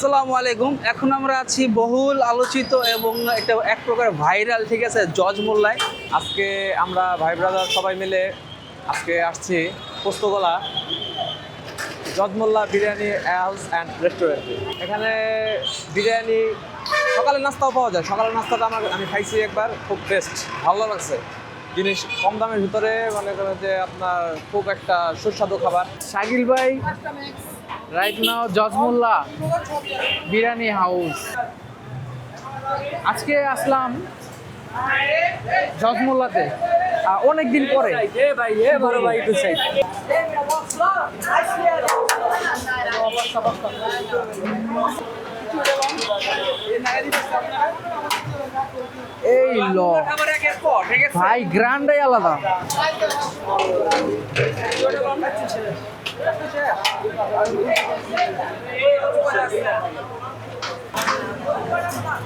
আসসালামু আলাইকুম। এখন আমরা আছি বহুল আলোচিত এবং একটা এক প্রকার ভাইরাল, ঠিক আছে, জজ মোল্লায়। আজকে আমরা ভাই ব্রাদার সবাই মিলে আজকে আসছি পোস্তগোলা জজমোল্লা বিরিয়ানি হাউস অ্যান্ড রেস্টুরেন্টে। এখানে বিরিয়ানি সকালের নাস্তাও পাওয়া যায়। সকালের নাস্তাটা আমার, আমি খাইছি একবার, খুব বেস্ট ভালো লাগছে। জিনিস কম দামের ভিতরে মনে করেন যে আপনার খুব একটা সুস্বাদু খাবার। শাকিল ভাই right now Jajmullah biryani house আজকে আসলাম জজমুল্লাতে। অনেক দিন পরে। এই ভাই, গ্রান্ডাই আলাদা।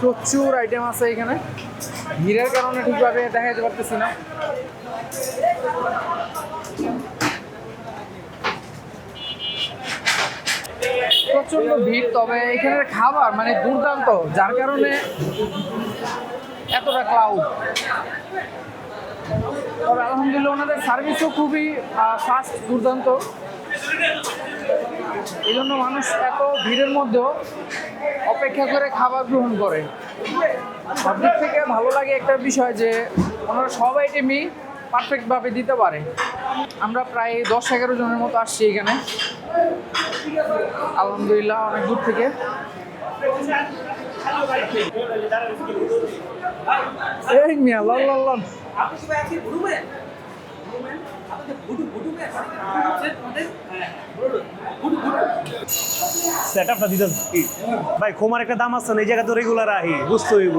প্রচুর আইটেম আছে এখানে। ভিড়ের কারণে ঠিকভাবে দেখা যেতে পারতেছি না। প্রচণ্ড ভিড়, তবে এখানের খাবার মানে দুর্দান্ত, যার কারণে এতটা ক্লাউড তবে আলহামদুলিল্লাহ, ওনাদের সার্ভিসও খুবই ফাস্ট দুর্দান্ত। এই জন্য মানুষ এত ভিড়ের মধ্যেও অপেক্ষা করে খাবার গ্রহণ করে। সব দিক থেকে ভালো লাগে একটা বিষয় যে, ওনারা সব আইটেমই পারফেক্টভাবে দিতে পারে। আমরা প্রায় দশ এগারো জনের মতো আসছি এখানে। আলহামদুলিল্লাহ অনেক দূর থেকে। এই মিয়া লল লল। সেটআপটা দিতে ভাই খোমার একটা দাম আছে না এই জায়গা তো রেগুলার আহি বুঝতে হইব।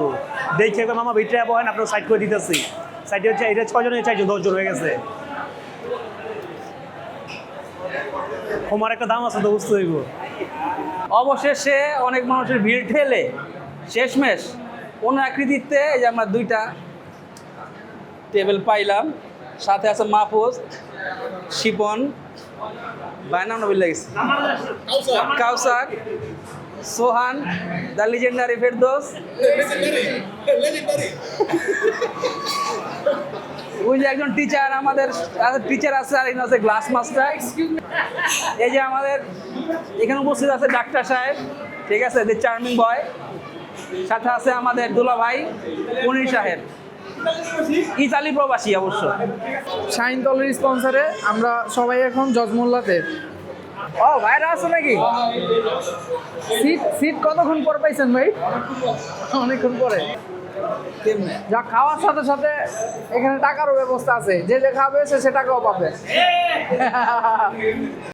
দেখে একবার মামা ভিতরে বহেন আপনার সাইড করে দিতেছি। সাইডে হচ্ছে এটা ছয়জন চারজন দশজন হয়ে গেছে। খোমার একটা দাম আছে তো বুঝতে হইব। অবশেষে অনেক মানুষের ভিড় ঠেলে শেষমেশ কোনো আকৃতিতে এই যে আমরা দুইটা টেবিল পাইলাম সাথে আছে মাহফুজ, শিপন ভাই নাম নবীল লাগছে। Kausar, Sohan, the legendary Ferdous. ওই যে একজন টিচার আমাদের টিচার আছে আর আছে গ্লাস মাস্টার এই যে আমাদের এখানে উপস্থিত আছে ডাক্তার সাহেব, ঠিক আছে দি চার্মিং বয় সাথে আছে আমাদের দুলা ভাই পনির সাহেব। ইতালি প্রবাসী অবশ্য। শাইন তলের স্পন্সারে আমরা সবাই এখন জজমোল্লাতে। ও ভাইরা আছে নাকি? সিট সিট কতক্ষণ পর পাইছেন ভাই? অনেকক্ষণ পরে। যা খাওয়ার সাথে সাথে এখানে টাকারও ব্যবস্থা আছে। যে যে খাবে সে সে টাকাও পাবে।